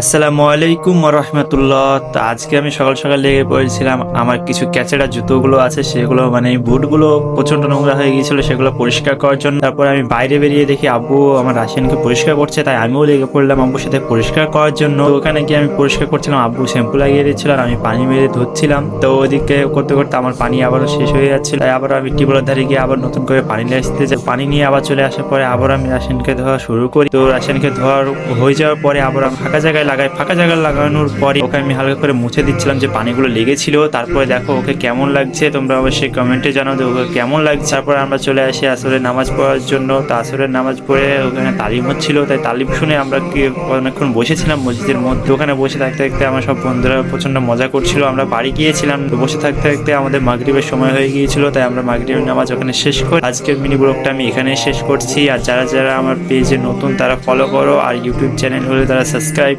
আসসালামু আলাইকুম রহমতুল্লাহ। তো আজকে আমি সকাল সকাল লেগে পড়েছিলাম। আমার কিছু ক্যাচেরা জুতোগুলো আছে, সেগুলো মানে বুটগুলো প্রচণ্ড নোংরা হয়ে গিয়েছিল, সেগুলো পরিষ্কার করার জন্য। তারপর আমি বাইরে বেরিয়ে দেখি, আব্বু, আমার রাশিয়ানকে পরিষ্কার করছে। তাই আমিও লেগে পড়লাম আব্বুর সাথে পরিষ্কার করার জন্য। ওখানে গিয়ে আমি পরিষ্কার করছিলাম, আব্বু শ্যাম্পু লাগিয়ে দিচ্ছিল আর আমি পানি মেরে ধুচ্ছিলাম তো ওদিকে করতে করতে আমার পানি আবারও শেষ হয়ে যাচ্ছিল। তাই আবার আমি টিউবওয়েলের ধারে গিয়ে আবার নতুন করে পানি নিয়ে আসতে যাই। পানি নিয়ে আবার চলে আসার পরে আবার আমি রাশিয়ানকে ধোয়া শুরু করি। তো রাশিয়ানকে ধোয়ার হয়ে যাওয়ার পরে আবার আমি ফাঁকা জায়গায় লাগাই ফাঁকা জায়গায় লাগানোর পরে ওকে আমি হালকা করে মুছে দিচ্ছিলাম যে পানিগুলো লেগেছিল। তারপরে দেখো ওকে কেমন লাগছে, তোমরা অবশ্যই কমেন্টে জানাও যে ওকে কেমন লাগছে। তারপর আমরা চলে আসি আসরের নামাজ পড়ার জন্য। তো আসরের নামাজ পড়ে ওখানে তালিম হচ্ছিল, তাই তালিম শুনে আমরা কি অনেকক্ষণ বসেছিলাম মসজিদের মধ্যে। ওখানে বসে থাকতে থাকতে আমার সব বন্ধুরা প্রচণ্ড মজা করছিল। আমরা বাড়ি গিয়েছিলাম বসে থাকতে থাকতে আমাদের মাগরিবের সময় হয়ে গিয়েছিল, তাই আমরা মাগরিবের নামাজ ওখানে শেষ করি। আজকের মিনি ব্লগটা আমি এখানে শেষ করছি। আর যারা যারা আমার পেজে নতুন, তারা ফলো করো। আর ইউটিউব চ্যানেল হলে তারা সাবস্ক্রাইব